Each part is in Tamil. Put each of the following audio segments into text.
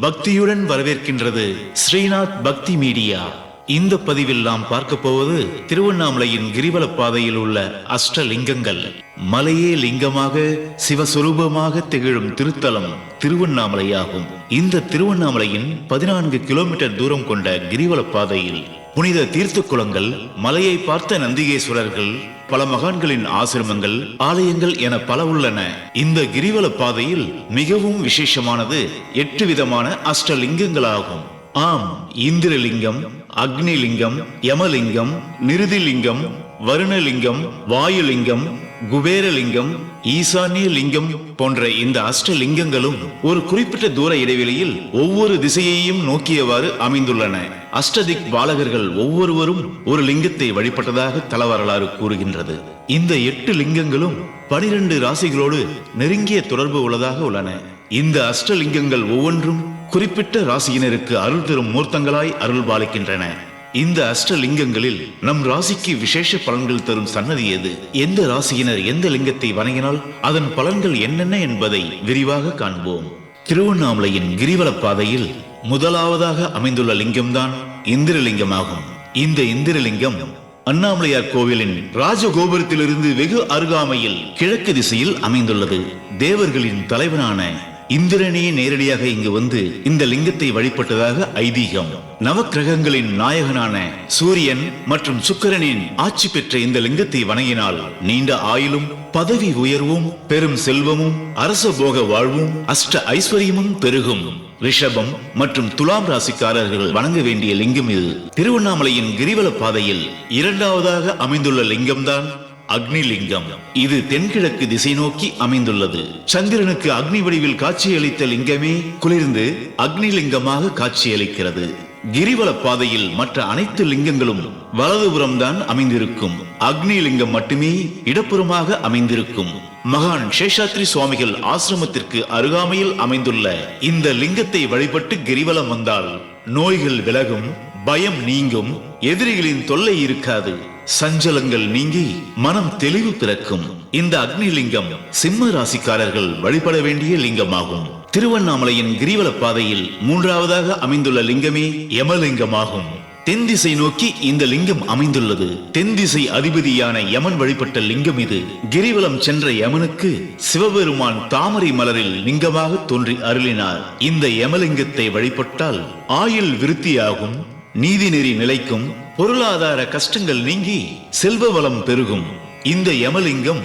பக்தியுடன் வரவேற்கின்றது ஸ்ரீநாத் பக்தி மீடியா. இந்த பதிவில் நாம் பார்க்க போவது திருவண்ணாமலையின் கிரிவல பாதையில் உள்ள அஷ்டலிங்கங்கள். மலையே லிங்கமாக சிவஸ்வரூபமாக திகழும் திருத்தலம் திருவண்ணாமலையாகும். இந்த திருவண்ணாமலையின் பதினான்கு கிலோமீட்டர் தூரம் கொண்ட கிரிவல பாதையில் புனித தீர்த்து குளங்கள் மலையை பார்த்த நந்திகேஸ்வரர்கள் பல மகான்களின் ஆசிரமங்கள் ஆலயங்கள் என பல உள்ளன. இந்த கிரிவல பாதையில் மிகவும் விசேஷமானது எட்டு விதமான அஷ்டலிங்கங்களாகும். ஆம் இந்திரலிங்கம் அக்னிலிங்கம் யமலிங்கம் நிருதிலிங்கம் வருணலிங்கம் வாயுலிங்கம் குபேரலிங்கம் ஈசானிய லிங்கம் போன்ற இந்த அஷ்டலிங்கங்களும் ஒரு குறிப்பிட்ட தூர இடைவெளியில் ஒவ்வொரு திசையையும் நோக்கியவாறு அமைந்துள்ளன. அஷ்டதிக் பாலகர்கள் ஒவ்வொருவரும் ஒரு லிங்கத்தை வழிபட்டதாக தல வரலாறு கூறுகின்றது. இந்த எட்டு லிங்கங்களும் பனிரெண்டு ராசிகளோடு நெருங்கிய தொடர்பு உள்ளதாக உள்ளன. இந்த அஷ்டலிங்கங்கள் ஒவ்வொன்றும் குறிப்பிட்ட ராசியினருக்கு அருள் தரும் மூர்த்தங்களாய் அருள் பாலிக்கின்றன இந்த அஷ்டலிங்கங்களில் நம் ராசிக்கு விசேஷ பலன்கள் தரும் சன்னதி எது? எந்த ராசியினர் எந்த லிங்கத்தை வணங்கினால் அதன் பலன்கள் என்னென்ன என்பதை விரிவாக காண்போம். திருவண்ணாமலையின் கிரிவல பாதையில் முதலாவதாக அமைந்துள்ள லிங்கம்தான் இந்திரலிங்கமாகும். இந்த இந்திரலிங்கம் அண்ணாமலையார் கோவிலின் ராஜகோபுரத்திலிருந்து வெகு அருகாமையில் கிழக்கு திசையில் அமைந்துள்ளது. தேவர்களின் தலைவனான இந்திரனே நேரடியாக இங்கு வந்து இந்த லிங்கத்தை வழிபட்டதாக ஐதீகம். நவக்கிரகங்களின் நாயகனான சூரியன் மற்றும் சுக்கரனின் ஆட்சி பெற்ற இந்த லிங்கத்தை வணங்கினால் நீண்ட ஆயுளும் பதவி உயர்வும் பெரும் செல்வமும் அரச போக வாழ்வும் அஷ்ட ஐஸ்வர்யமும் பெருகும். ரிஷபம் மற்றும் துலாம் ராசிக்காரர்கள் வணங்க வேண்டிய லிங்கம் இது. திருவண்ணாமலையின் கிரிவல பாதையில் இரண்டாவதாக அமைந்துள்ள லிங்கம்தான் அக்னிலிங்கம். இது தென்கிழக்கு திசை நோக்கி அமைந்துள்ளது. சந்திரனுக்கு அக்னி வடிவில் காட்சியளித்த லிங்கமே குளிர்ந்து அக்னிலிங்கமாக காட்சியளிக்கிறது. கிரிவல பாதையில் மற்ற அனைத்து லிங்கங்களும் வலதுபுறம் தான் அமைந்திருக்கும். அக்னி லிங்கம் மட்டுமே இடப்புறமாக அமைந்திருக்கும். மகான் சேஷாத்ரி சுவாமிகள் ஆசிரமத்திற்கு அருகாமையில் அமைந்துள்ள இந்த லிங்கத்தை வழிபட்டு கிரிவலம் வந்தால் நோய்கள் விலகும் பயம் நீங்கும் எதிரிகளின் தொல்லை இருக்காது. சஞ்சலங்கள் நீங்கி மனம் தெளிவு பிறக்கும். இந்த அக்னி லிங்கம் சிம்ம ராசிக்காரர்கள் வழிபட வேண்டிய லிங்கமாகும். திருவண்ணாமலையின் கிரிவல பாதையில் மூன்றாவதாக அமைந்துள்ள லிங்கமே யமலிங்கமாகும். தென் திசை நோக்கி இந்த லிங்கம் அமைந்துள்ளது. தென் திசை அதிபதியான யமன் வழிபட்ட லிங்கம் இது. கிரிவலம் சென்ற யமனுக்கு சிவபெருமான் தாமரை மலரில் லிங்கமாக தோன்றி அருளினார். இந்த யமலிங்கத்தை வழிபட்டால் ஆயுள் விருத்தியாகும். நீதிநெறி நிலைக்கும் பொருளாதார கஷ்டங்கள் நீங்கி செல்வ வளம் பெருகும். இந்த யமலிங்கம்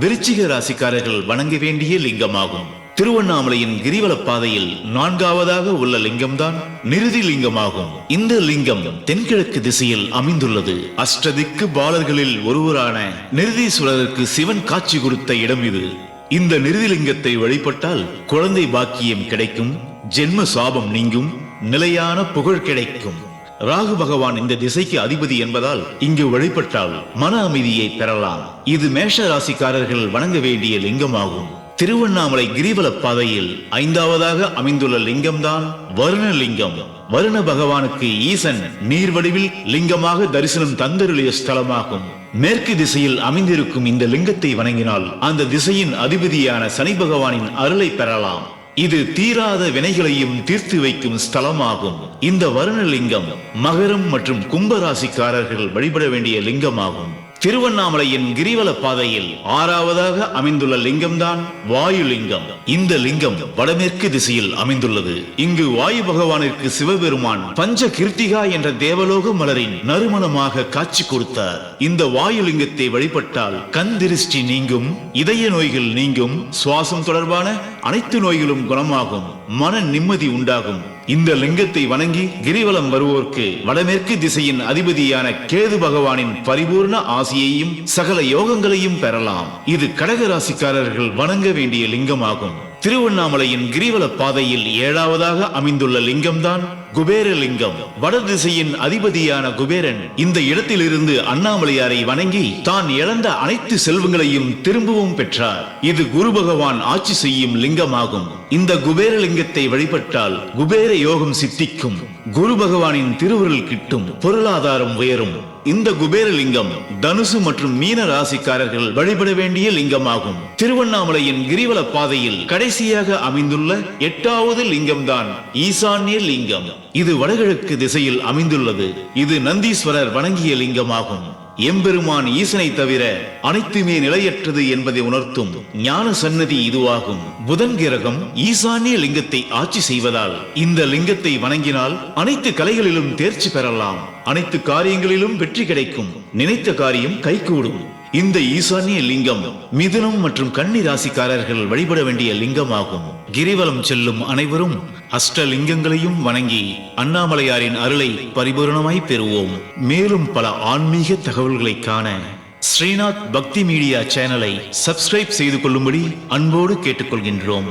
விருச்சிக ராசிக்காரர்கள் வணங்க வேண்டிய லிங்கமாகும். திருவண்ணாமலையின் கிரிவல பாதையில் நான்காவதாக உள்ள லிங்கம்தான் நிருதி லிங்கமாகும். இந்த லிங்கம் தென்கிழக்கு திசையில் அமைந்துள்ளது. அஷ்டதிக்கு பாலர்களில் ஒருவரான நிருதீஸ்வரருக்கு சிவன் காட்சி கொடுத்த இடம் இது. இந்த நிருதிலிங்கத்தை வழிபட்டால் குழந்தை பாக்கியம் கிடைக்கும் ஜென்ம சாபம் நீங்கும் நிலையான புகழ் கிடைக்கும். ராகு பகவான் இந்த திசைக்கு அதிபதி என்பதால் இங்கு வழிபட்டால் மன அமைதியை பெறலாம். இது மேஷ ராசிக்காரர்கள் வணங்க வேண்டிய லிங்கமாகும். திருவண்ணாமலை கிரிவல பாதையில் ஐந்தாவதாக அமைந்துள்ள லிங்கம்தான் வருண லிங்கம் வருண பகவானுக்கு ஈசன் நீர் வடிவில் லிங்கமாக தரிசனம் தந்தருளிய ஸ்தலமாகும். மேற்கு திசையில் அமைந்திருக்கும் இந்த லிங்கத்தை வணங்கினால் அந்த திசையின் அதிபதியான சனி பகவானின் அருளை பெறலாம். இது தீராத வினைகளையும் தீர்த்து வைக்கும் ஸ்தலமாகும். இந்த வருணலிங்கம் மகரம் மற்றும் கும்பராசிக்காரர்கள் வழிபட வேண்டிய லிங்கமாகும். திருவண்ணாமலையின் கிரிவல பாதையில் ஆறாவதாக அமைந்துள்ள லிங்கம்தான் வாயுலிங்கம். இந்த லிங்கம் வடமேற்கு திசையில் அமைந்துள்ளது. இங்கு வாயு பகவானிற்கு சிவபெருமான் பஞ்ச கிருத்திகா என்ற தேவலோக மலரின் நறுமணமாக காட்சி கொடுத்தார். இந்த வாயு லிங்கத்தை வழிபட்டால் கண் திருஷ்டி நீங்கும் இதய நோய்கள் நீங்கும் சுவாசம் தொடர்பான அனைத்து நோய்களும் குணமாகும் மன நிம்மதி உண்டாகும். இந்த லிங்கத்தை வணங்கி கிரிவலம் வருவோர்க்கு வடமேற்கு திசையின் அதிபதியான கேது பகவானின் பரிபூர்ண ஆசியையும் சகல யோகங்களையும் பெறலாம். இது கடக ராசிக்காரர்கள் வணங்க வேண்டிய லிங்கமாகும். திருவண்ணாமலையின் கிரிவல பாதையில் ஏழாவதாக அமைந்துள்ள லிங்கம்தான் குபேரலிங்கம். வடதிசையின் அதிபதியான குபேரன் இந்த இடத்திலிருந்து அண்ணாமலையாரை வணங்கி தான் இழந்த அனைத்து செல்வங்களையும் திரும்பவும் பெற்றார். இது குரு பகவான் ஆட்சி செய்யும் லிங்கமாகும். இந்த குபேரலிங்கத்தை வழிபட்டால் குபேர யோகம் சித்திக்கும். குரு பகவானின் திருவுருள் கிட்டும் பொருளாதாரம் உயரும். இந்த குபேரலிங்கம் தனுசு மற்றும் மீன ராசிக்காரர்கள் வழிபட வேண்டிய லிங்கமாகும். திருவண்ணாமலையின் கிரிவல பாதையில் கடைசியாக அமைந்துள்ள எட்டாவது லிங்கம்தான் ஈசான்ய லிங்கம். இது வடகிழக்கு திசையில் அமைந்துள்ளது. இது நந்தீஸ்வரர் வணங்கிய லிங்கமாகும். எம்பெருமான் ஈசனை தவிர அனைத்துமே நிலையற்றது என்பதை உணர்த்தும் ஞான சன்னதி இதுவாகும். புதன் கிரகம் ஈசானிய லிங்கத்தை ஆட்சி செய்வதால் இந்த லிங்கத்தை வணங்கினால் அனைத்து கலைகளிலும் தேர்ச்சி பெறலாம். அனைத்து காரியங்களிலும் வெற்றி கிடைக்கும். நினைத்த காரியம் கைகூடும். இந்த ஈசானிய லிங்கம் மிதுனம் மற்றும் கன்னி ராசிக்காரர்கள் வழிபட வேண்டிய லிங்கமாகும். கிரிவலம் செல்லும் அனைவரும் அஷ்டலிங்கங்களையும் வணங்கி அண்ணாமலையாரின் அருளை பரிபூரணமாய் பெறுவோம். மேலும் பல ஆன்மீக தகவல்களை காண ஸ்ரீநாத் பக்தி மீடியா சேனலை சப்ஸ்கிரைப் செய்து கொள்ளும்படி அன்போடு கேட்டுக்கொள்கின்றோம்.